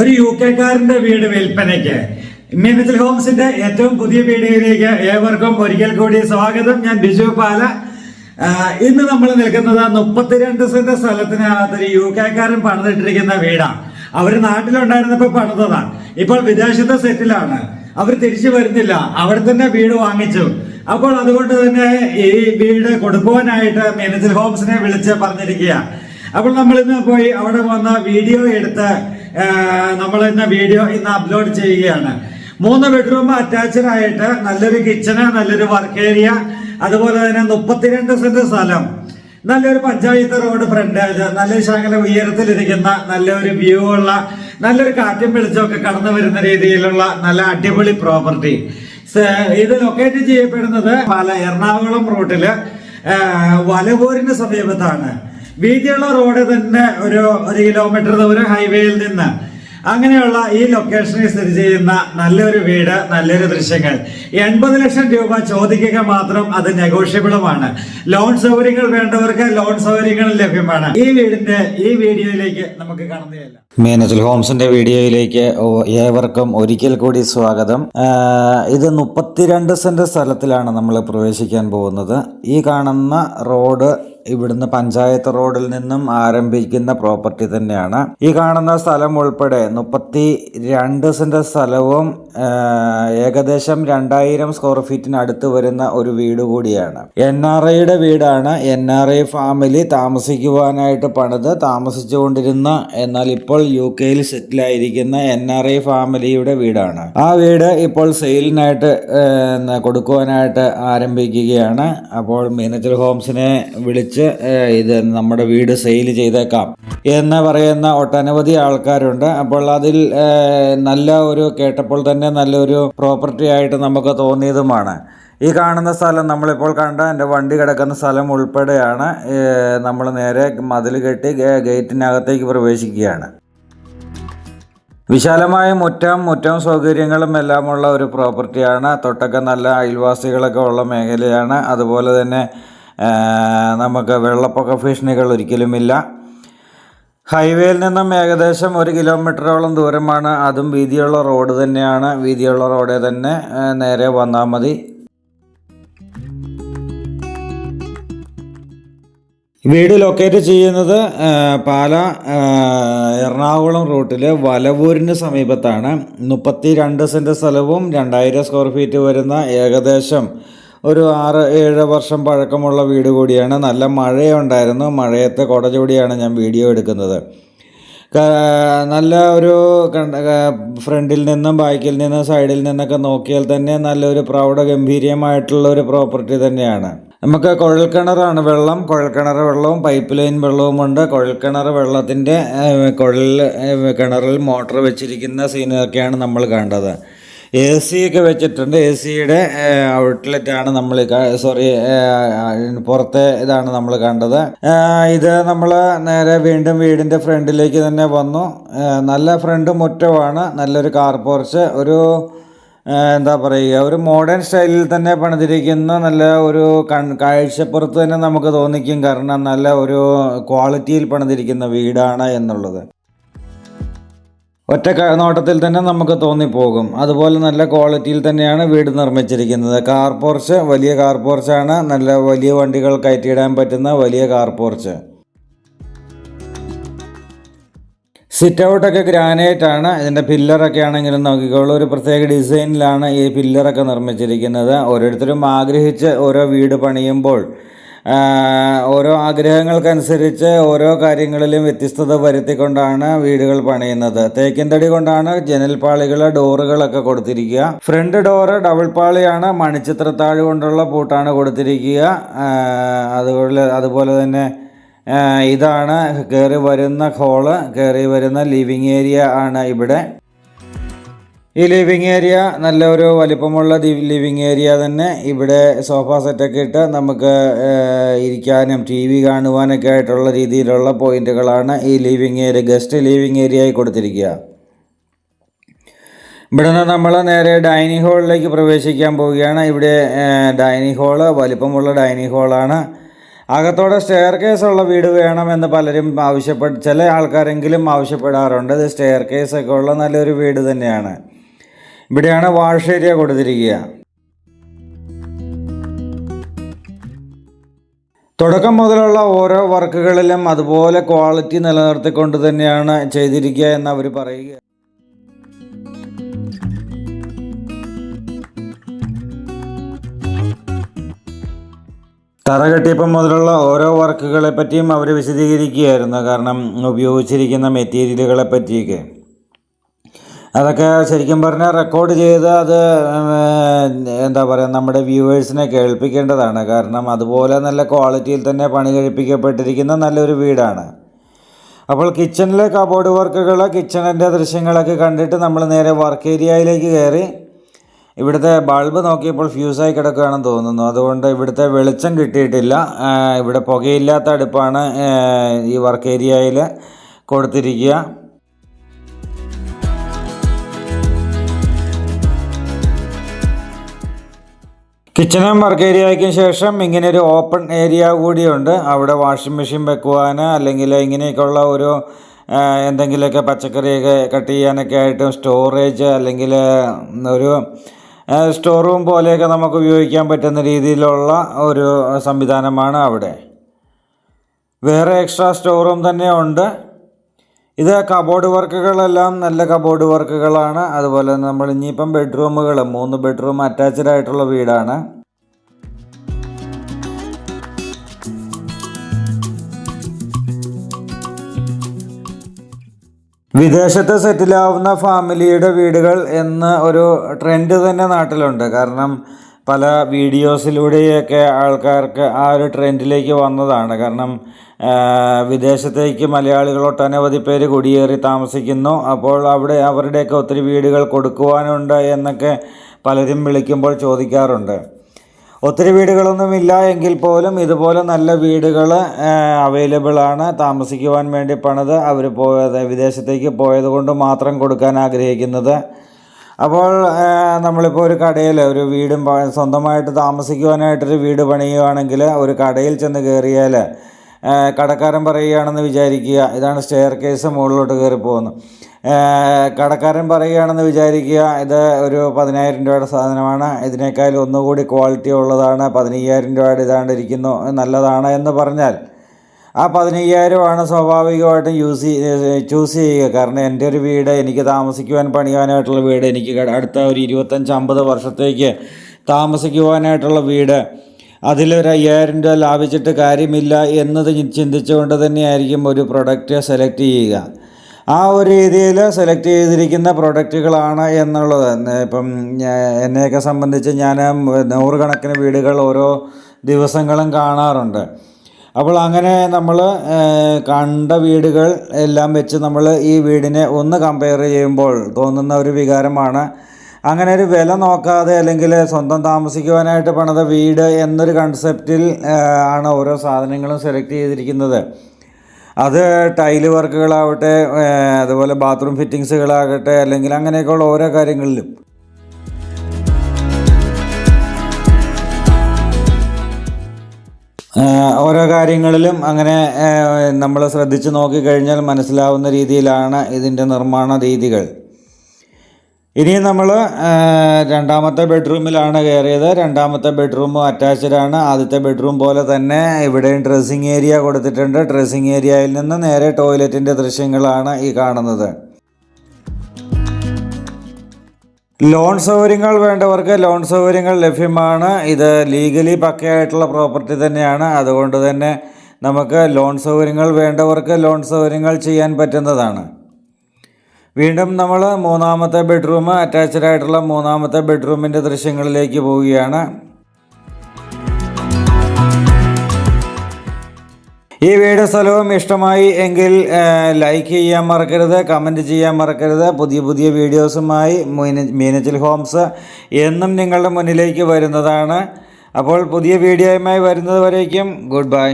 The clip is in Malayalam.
ഒരു യു കെക്കാരന്റെ വീട് വിൽപ്പനയ്ക്ക്. മിനത്തിൽ ഹോംസിന്റെ ഏറ്റവും പുതിയ വീഡിയോയിലേക്ക് ഏവർക്കും ഒരിക്കൽ കൂടി സ്വാഗതം. ഞാൻ ബിജു പാല. ഇന്ന് നമ്മൾ നിൽക്കുന്നത് മുപ്പത്തിരണ്ട് സെന്റ് സ്ഥലത്തിനകത്ത് ഒരു യു കെക്കാരൻ പണിതിട്ടിരിക്കുന്ന വീടാണ്. അവർ നാട്ടിലുണ്ടായിരുന്നപ്പോൾ പണിതതാണ്. ഇപ്പോൾ വിദേശത്തെ സെറ്റിലാണ്. അവർ തിരിച്ചു വരുന്നില്ല. അവിടെ തന്നെ വീട് വാങ്ങിച്ചു. അപ്പോൾ അതുകൊണ്ട് തന്നെ ഈ വീട് കൊടുക്കുവാനായിട്ട് മിനത്തിൽ ഹോംസിനെ വിളിച്ച് പറഞ്ഞിരിക്കുക അപ്പോൾ നമ്മൾ ഇന്ന് പോയി അവിടെ വന്ന വീഡിയോ എടുത്ത് നമ്മൾ ഇന്ന് വീഡിയോ ഇന്ന് അപ്ലോഡ് ചെയ്യുകയാണ്. മൂന്ന് ബെഡ്റൂം അറ്റാച്ച്ഡ് ആയിട്ട് നല്ലൊരു കിച്ചണ് നല്ലൊരു വർക്ക് ഏരിയ അതുപോലെ തന്നെ മുപ്പത്തിരണ്ട് സെന്റ് സ്ഥലം. നല്ലൊരു പഞ്ചായത്ത് റോഡ് ഫ്രണ്ടേജ് നല്ലൊരു ശകല ഉയരത്തിലിരിക്കുന്ന നല്ലൊരു വ്യൂ ഉള്ള നല്ലൊരു കാറ്റും വെളിച്ചമൊക്കെ കടന്നു വരുന്ന രീതിയിലുള്ള നല്ല അടിപൊളി പ്രോപ്പർട്ടി ഇത് ലൊക്കേറ്റ് ചെയ്യപ്പെടുന്നത് പല എറണാകുളം റൂട്ടിൽ വലവൂരിന് സമീപത്താണ്. വീതിയുള്ള റോഡ് തന്നെ ഒരു ഒരു കിലോമീറ്റർ ദൂരം ഹൈവേയിൽ നിന്ന്. അങ്ങനെയുള്ള ഈ ലൊക്കേഷനിൽ സ്ഥിതി ചെയ്യുന്ന നല്ലൊരു വീട് നല്ലൊരു ദൃശ്യങ്ങൾ. എൺപത് ലക്ഷം രൂപ ചോദിക്കുക മാത്രം അത് നെഗോഷ്യബിളുമാണ് ലോൺ സൗകര്യങ്ങൾ വേണ്ടവർക്ക് ലോൺ സൗകര്യങ്ങൾ ലഭ്യമാണ്. ഈ വീടിന്റെ ഈ വീഡിയോയിലേക്ക് നമുക്ക് കടന്നുകയല്ല മീനത്തിൽ ഹോംസിന്റെ വീഡിയോയിലേക്ക് ഏവർക്കും ഒരിക്കൽ കൂടി സ്വാഗതം. ഇത് മുപ്പത്തിരണ്ട് സെന്റ് സ്ഥലത്തിലാണ് നമ്മൾ പ്രവേശിക്കാൻ പോകുന്നത്. ഈ കാണുന്ന റോഡ് ഇവിടുന്ന് പഞ്ചായത്ത് റോഡിൽ നിന്നും ആരംഭിക്കുന്ന പ്രോപ്പർട്ടി തന്നെയാണ്. ഈ കാണുന്ന സ്ഥലം ഉൾപ്പെടെ മുപ്പത്തി രണ്ട് സെന്റ് സ്ഥലവും ഏകദേശം രണ്ടായിരം സ്ക്വയർ ഫീറ്റിന് അടുത്ത് വരുന്ന ഒരു വീട് കൂടിയാണ്. എൻ ആർ ഐയുടെ വീടാണ്. എൻ ആർ ഐ ഫാമിലി താമസിക്കുവാനായിട്ട് പണിത് താമസിച്ചുകൊണ്ടിരുന്ന എന്നാൽ ഇപ്പോൾ യു കെയിൽ സെറ്റിലായിരിക്കുന്ന എൻ ആർ ഐ ഫാമിലിയുടെ വീടാണ്. ആ വീട് ഇപ്പോൾ സെയിലിനായിട്ട് കൊടുക്കുവാനായിട്ട് ആരംഭിക്കുകയാണ്. അപ്പോൾ മീനച്ചൽ ഹോംസിനെ വിളിച്ച് ഏഹ്, ഇത് നമ്മുടെ വീട് സെയിൽ ചെയ്തേക്കാം എന്ന് പറയുന്ന ഒട്ടനവധി ആൾക്കാരുണ്ട്. അപ്പോൾ അതിൽ നല്ല ഒരു കേട്ടപ്പോൾ തന്നെ നല്ലൊരു പ്രോപ്പർട്ടി ആയിട്ട് നമുക്ക് തോന്നിയതുമാണ്. ഈ കാണുന്ന സ്ഥലം നമ്മളിപ്പോൾ കണ്ട എന്റെ വണ്ടി കിടക്കുന്ന സ്ഥലം ഉൾപ്പെടെയാണ്. നമ്മൾ നേരെ മതിൽ കെട്ടി ഗേറ്റിനകത്തേക്ക് പ്രവേശിക്കുകയാണ്. വിശാലമായ മുറ്റം മുറ്റം സൗകര്യങ്ങളും എല്ലാമുള്ള ഒരു പ്രോപ്പർട്ടിയാണ് തൊട്ടൊക്കെ നല്ല അയൽവാസികളൊക്കെ ഉള്ള മേഖലയാണ്. അതുപോലെ തന്നെ നമുക്ക് വെള്ളപ്പൊക്ക ഭീഷണികൾ ഒരിക്കലുമില്ല. ഹൈവേയിൽ നിന്നും ഏകദേശം ഒരു കിലോമീറ്ററോളം ദൂരമാണ്. അതും വീതിയുള്ള റോഡ് തന്നെയാണ്. വീതിയുള്ള റോഡിൽ തന്നെ നേരെ വന്നാൽ മതി. വീട് ലൊക്കേറ്റ് ചെയ്യുന്നത് പാല എറണാകുളം റൂട്ടിൽ വലവൂരിന് സമീപത്താണ്. മുപ്പത്തി രണ്ട് സെന്റ് സ്ഥലവും രണ്ടായിരം സ്ക്വയർ ഫീറ്റ് വരുന്ന ഏകദേശം ഒരു ആറ് ഏഴ് വർഷം പഴക്കമുള്ള വീട് കൂടിയാണ്. നല്ല മഴയുണ്ടായിരുന്നു. മഴയത്തെ കുടചൂടിയാണ് ഞാൻ വീഡിയോ എടുക്കുന്നത്. നല്ല ഒരു ഫ്രണ്ടിൽ നിന്നും ബാക്കിൽ നിന്നും സൈഡിൽ നിന്നൊക്കെ നോക്കിയാൽ തന്നെ നല്ലൊരു പ്രൗഢ ഗംഭീര്യമായിട്ടുള്ള ഒരു പ്രോപ്പർട്ടി തന്നെയാണ്. നമുക്ക് കുഴൽക്കിണറാണ് വെള്ളം. കുഴൽക്കിണർ വെള്ളവും പൈപ്പ് ലൈൻ വെള്ളവുമുണ്ട് കുഴൽക്കിണർ വെള്ളത്തിന്റെ കുഴൽ കിണറിൽ മോട്ടർ വെച്ചിരിക്കുന്ന സീനൊക്കെയാണ് നമ്മൾ കണ്ടത്. എ സി ഒക്കെ വെച്ചിട്ടുണ്ട്. എ സിയുടെ ഔട്ട്ലെറ്റാണ് നമ്മൾ സോറി പുറത്തെ ഇതാണ് നമ്മൾ കണ്ടത്. ഇത് നമ്മൾ നേരെ വീണ്ടും വീടിന്റെ ഫ്രണ്ടിലേക്ക് തന്നെ വന്നു. നല്ല ഫ്രണ്ട് മുറ്റമാണ് നല്ലൊരു കാർ പോർച്ച് ഒരു എന്താ പറയുക ഒരു മോഡേൺ സ്റ്റൈലിൽ തന്നെ പണിതിരിക്കുന്ന നല്ല ഒരു കൺ കാഴ്ചപ്പുറത്ത് തന്നെ നമുക്ക് തോന്നിക്കും കാരണം നല്ല ഒരു ക്വാളിറ്റിയിൽ പണിതിരിക്കുന്ന വീടാണ് എന്നുള്ളത്. ഒറ്റ നോട്ടത്തിൽ തന്നെ നമുക്ക് തോന്നിപ്പോകും. അതുപോലെ നല്ല ക്വാളിറ്റിയിൽ തന്നെയാണ് വീട് നിർമ്മിച്ചിരിക്കുന്നത്. കാർ പോർച്ച് വലിയ കാർ പോർച്ചാണ്. നല്ല വലിയ വണ്ടികൾ കയറ്റിയിടാൻ പറ്റുന്ന വലിയ കാർ പോർച്ച്. സിറ്റ് ഔട്ടൊക്കെ ഗ്രാനൈറ്റ് ആണ് ഇതിന്റെ പില്ലറൊക്കെ ആണെങ്കിലും നോക്കിക്കോളൂ. ഒരു പ്രത്യേക ഡിസൈനിലാണ് ഈ പില്ലറൊക്കെ നിർമ്മിച്ചിരിക്കുന്നത്. ഓരോരുത്തരും ആഗ്രഹിച്ച് ഓരോ വീട് പണിയുമ്പോൾ ഓരോ ആഗ്രഹങ്ങൾക്കനുസരിച്ച് ഓരോ കാര്യങ്ങളിലും വ്യത്യസ്തത വരുത്തിക്കൊണ്ടാണ് വീടുകൾ പണിയുന്നത്. തേക്കിൻ തടി കൊണ്ടാണ് ജനൽപാളികൾ ഡോറുകളൊക്കെ കൊടുത്തിരിക്കുക. ഫ്രണ്ട് ഡോറ് ഡബിൾ പാളിയാണ് മണിച്ചിത്രത്താഴ് കൊണ്ടുള്ള പൂട്ടാണ് കൊടുത്തിരിക്കുക. അതുപോലെ അതുപോലെ തന്നെ ഇതാണ് കയറി വരുന്ന ഹോൾ കയറി വരുന്ന ലിവിങ് ഏരിയ ആണ് ഇവിടെ. ഈ ലിവിങ് ഏരിയ നല്ലൊരു വലിപ്പമുള്ള ലിവിങ് ഏരിയ തന്നെ. ഇവിടെ സോഫ സെറ്റൊക്കെ ഇട്ട് നമുക്ക് ഇരിക്കാനും ടി വി കാണുവാനൊക്കെ ആയിട്ടുള്ള രീതിയിലുള്ള പോയിന്റുകളാണ് ഈ ലിവിങ് ഏരിയ ഗസ്റ്റ് ലിവിങ് ഏരിയയായി കൊടുത്തിരിക്കുക. ഇവിടെ നമ്മൾ നേരെ ഡൈനിങ് ഹാളിലേക്ക് പ്രവേശിക്കാൻ പോവുകയാണ്. ഇവിടെ ഡൈനിങ് ഹാൾ വലിപ്പമുള്ള ഡൈനിങ് ഹാളാണ് അകത്തോടെ സ്റ്റെയർ കേസ് ഉള്ള വീട് വേണമെന്ന് പലരും ആവശ്യപ്പെട്ട് ചില ആൾക്കാരെങ്കിലും ആവശ്യപ്പെടാറുണ്ട്. ഇത് സ്റ്റെയർ കേസ് ഒക്കെ ഉള്ള നല്ലൊരു വീട് തന്നെയാണ്. ഇവിടെയാണ് വാഷ് ഏരിയ കൊടുത്തിരിക്കുക. തുടക്കം മുതലുള്ള ഓരോ വർക്കുകളിലും അതുപോലെ ക്വാളിറ്റി നിലനിർത്തിക്കൊണ്ട് തന്നെയാണ് ചെയ്തിരിക്കുക എന്ന് അവർ പറയുക. തറ കെട്ടിയപ്പം മുതലുള്ള ഓരോ വർക്കുകളെ പറ്റിയും അവർ വിശദീകരിക്കുകയായിരുന്നു. കാരണം ഉപയോഗിച്ചിരിക്കുന്ന മെറ്റീരിയലുകളെ പറ്റിയൊക്കെ. അതൊക്കെ ശരിക്കും പറഞ്ഞാൽ റെക്കോർഡ് ചെയ്ത് അത് എന്താ പറയുക നമ്മുടെ വ്യൂവേഴ്സിനെ കേൾപ്പിക്കേണ്ടതാണ്. കാരണം അതുപോലെ നല്ല ക്വാളിറ്റിയിൽ തന്നെ പണി കഴിപ്പിക്കപ്പെട്ടിരിക്കുന്ന നല്ലൊരു വീടാണ്. അപ്പോൾ കിച്ചണിലെ കബോർഡ് വർക്കുകൾ കിച്ചണിന്റെ ദൃശ്യങ്ങളൊക്കെ കണ്ടിട്ട് നമ്മൾ നേരെ വർക്ക് ഏരിയയിലേക്ക് കയറി. ഇവിടുത്തെ ബൾബ് നോക്കിയപ്പോൾ ഫ്യൂസായി കിടക്കുകയാണെന്ന് തോന്നുന്നു. അതുകൊണ്ട് ഇവിടുത്തെ വെളിച്ചം കിട്ടിയിട്ടില്ല. ഇവിടെ പുകയില്ലാത്ത അടുപ്പാണ് ഈ വർക്ക് ഏരിയയിൽ കൊടുത്തിരിക്കുക. കിച്ചണും വർക്ക് ഏരിയയ്ക്ക് ശേഷം ഇങ്ങനെ ഒരു ഓപ്പൺ ഏരിയ കൂടിയുണ്ട്. അവിടെ വാഷിംഗ് മെഷീൻ വെക്കുവാൻ അല്ലെങ്കിൽ ഇങ്ങനെയൊക്കെയുള്ള ഒരു എന്തെങ്കിലുമൊക്കെ പച്ചക്കറിയൊക്കെ കട്ട് ചെയ്യാനൊക്കെ ആയിട്ട് സ്റ്റോറേജ് അല്ലെങ്കിൽ ഒരു സ്റ്റോർ റൂം പോലെയൊക്കെ നമുക്ക് ഉപയോഗിക്കാൻ പറ്റുന്ന രീതിയിലുള്ള ഒരു സംവിധാനമാണ് അവിടെ. വേറെ എക്സ്ട്രാ സ്റ്റോർ റൂം തന്നെ ഉണ്ട് ഇത് കബോർഡ് വർക്കുകളെല്ലാം നല്ല കബോർഡ് വർക്കുകളാണ് അതുപോലെ നമ്മൾ ഇനിയിപ്പം ബെഡ്റൂമുകൾ മൂന്ന് ബെഡ്റൂം അറ്റാച്ച്ഡ് ആയിട്ടുള്ള വീടാണ്. വിദേശത്ത് സെറ്റിലാവുന്ന ഫാമിലിയുടെ വീടുകൾ എന്ന ഒരു ട്രെൻഡ് തന്നെ നാട്ടിലുണ്ട്. കാരണം പല വീഡിയോസിലൂടെയൊക്കെ ആൾക്കാർക്ക് ആ ഒരു ട്രെൻഡിലേക്ക് വന്നതാണ്. കാരണം വിദേശത്തേക്ക് മലയാളികൾ ഒട്ടനവധി പേര് കുടിയേറി താമസിക്കുന്നു. അപ്പോൾ അവിടെ അവരുടെയൊക്കെ ഒത്തിരി വീടുകൾ കൊടുക്കുവാനുണ്ട് എന്നൊക്കെ പലരും വിളിക്കുമ്പോൾ ചോദിക്കാറുണ്ട്. ഒത്തിരി വീടുകളൊന്നുമില്ല എങ്കിൽ പോലും ഇതുപോലെ നല്ല വീടുകൾ അവൈലബിൾ ആണ്. താമസിക്കുവാൻ വേണ്ടി പണിത് അവർ പോയത് വിദേശത്തേക്ക് പോയത് കൊണ്ട് മാത്രം കൊടുക്കാൻ ആഗ്രഹിക്കുന്നത്. അപ്പോൾ നമ്മളിപ്പോൾ ഒരു കടയിൽ ഒരു വീടും സ്വന്തമായിട്ട് താമസിക്കുവാനായിട്ടൊരു വീട് പണിയുകയാണെങ്കിൽ ഒരു കടയിൽ ചെന്ന് കയറിയാൽ കടക്കാരൻ പറയുകയാണെന്ന് വിചാരിക്കുക ഇതാണ് സ്റ്റെയർ കേസ് മുകളിലോട്ട് കയറി പോകുന്നു കടക്കാരൻ പറയുകയാണെന്ന് വിചാരിക്കുക ഇത് ഒരു പതിനായിരം രൂപയുടെ സാധനമാണ് ഇതിനേക്കാൾ ഒന്നുകൂടി ക്വാളിറ്റി ഉള്ളതാണ് പതിനയ്യായിരം രൂപയുടെ ഇതാണ്ടിരിക്കുന്നു നല്ലതാണ് എന്ന് പറഞ്ഞാൽ ആ പതിനയ്യായിരമാണ് സ്വാഭാവികമായിട്ടും യൂസ് ചൂസ് ചെയ്യുക. കാരണം എന്റെ ഒരു വീട് എനിക്ക് താമസിക്കുവാൻ പണിയുവാനായിട്ടുള്ള വീട് എനിക്ക് അടുത്ത ഒരു ഇരുപത്തഞ്ച് അമ്പത് വർഷത്തേക്ക് താമസിക്കുവാനായിട്ടുള്ള വീട് അതിലൊരു അയ്യായിരം രൂപ ലാഭിച്ചിട്ട് കാര്യമില്ല എന്നത് ചിന്തിച്ചുകൊണ്ട് തന്നെയായിരിക്കും ഒരു പ്രൊഡക്റ്റ് സെലക്ട് ചെയ്യുക. ആ ഒരു രീതിയിൽ സെലക്ട് ചെയ്തിരിക്കുന്ന പ്രൊഡക്റ്റുകളാണ് എന്നുള്ളത്. ഇപ്പം എന്നെയൊക്കെ സംബന്ധിച്ച് ഞാൻ നൂറുകണക്കിന് വീടുകൾ ഓരോ ദിവസങ്ങളും കാണാറുണ്ട്. അപ്പോൾ അങ്ങനെ നമ്മൾ കണ്ട വീടുകൾ എല്ലാം വെച്ച് നമ്മൾ ഈ വീടിനെ ഒന്ന് കമ്പയർ ചെയ്യുമ്പോൾ തോന്നുന്ന ഒരു വികാരമാണ്. അങ്ങനെ ഒരു വില നോക്കാതെ അല്ലെങ്കിൽ സ്വന്തം താമസിക്കുവാനായിട്ട് പണിത വീട് എന്നൊരു കൺസെപ്റ്റിൽ ആണ് ഓരോ സാധനങ്ങളും സെലക്ട് ചെയ്തിരിക്കുന്നത്. അത് ടൈൽ വർക്കുകളാവട്ടെ അതുപോലെ ബാത്റൂം ഫിറ്റിങ്സുകളാകട്ടെ അല്ലെങ്കിൽ അങ്ങനെയൊക്കെയുള്ള ഓരോ കാര്യങ്ങളിലും. ഓരോ കാര്യങ്ങളിലും അങ്ങനെ നമ്മൾ ശ്രദ്ധിച്ച് നോക്കിക്കഴിഞ്ഞാൽ മനസ്സിലാവുന്ന രീതിയിലാണ് ഇതിന്റെ നിർമ്മാണ രീതികൾ. ഇനി നമ്മൾ രണ്ടാമത്തെ ബെഡ്റൂമിലാണ് കയറിയത്. രണ്ടാമത്തെ ബെഡ്റൂം അറ്റാച്ച്ഡ് ആണ് ആദ്യത്തെ ബെഡ്റൂം പോലെ തന്നെ ഇവിടെയും ഡ്രസ്സിങ് ഏരിയ കൊടുത്തിട്ടുണ്ട്. ഡ്രസ്സിങ് ഏരിയയിൽ നിന്ന് നേരെ ടോയ്ലറ്റിന്റെ ദൃശ്യങ്ങളാണ് ഈ കാണുന്നത്. ലോൺ സൗകര്യങ്ങൾ വേണ്ടവർക്ക് ലോൺ സൗകര്യങ്ങൾ ലഭ്യമാണ്. ഇത് ലീഗലി പക്കയായിട്ടുള്ള പ്രോപ്പർട്ടി തന്നെയാണ്. അതുകൊണ്ട് തന്നെ നമുക്ക് ലോൺ സൗകര്യങ്ങൾ വേണ്ടവർക്ക് ലോൺ സൗകര്യങ്ങൾ ചെയ്യാൻ പറ്റുന്നതാണ്. വീണ്ടും നമ്മൾ മൂന്നാമത്തെ ബെഡ്റൂം അറ്റാച്ച്ഡ് ആയിട്ടുള്ള മൂന്നാമത്തെ ബെഡ്റൂമിന്റെ ദൃശ്യങ്ങളിലേക്ക് പോവുകയാണ്. ഈ വീഡിയോ സ്ഥലവും ഇഷ്ടമായി എങ്കിൽ ലൈക്ക് ചെയ്യാൻ മറക്കരുത് കമന്റ് ചെയ്യാൻ മറക്കരുത്. പുതിയ പുതിയ വീഡിയോസുമായി മീനച്ചൽ ഹോംസ് എന്നും നിങ്ങളുടെ മുന്നിലേക്ക് വരുന്നതാണ്. അപ്പോൾ പുതിയ വീഡിയോയുമായി വരുന്നത് വരേക്കും. Good bye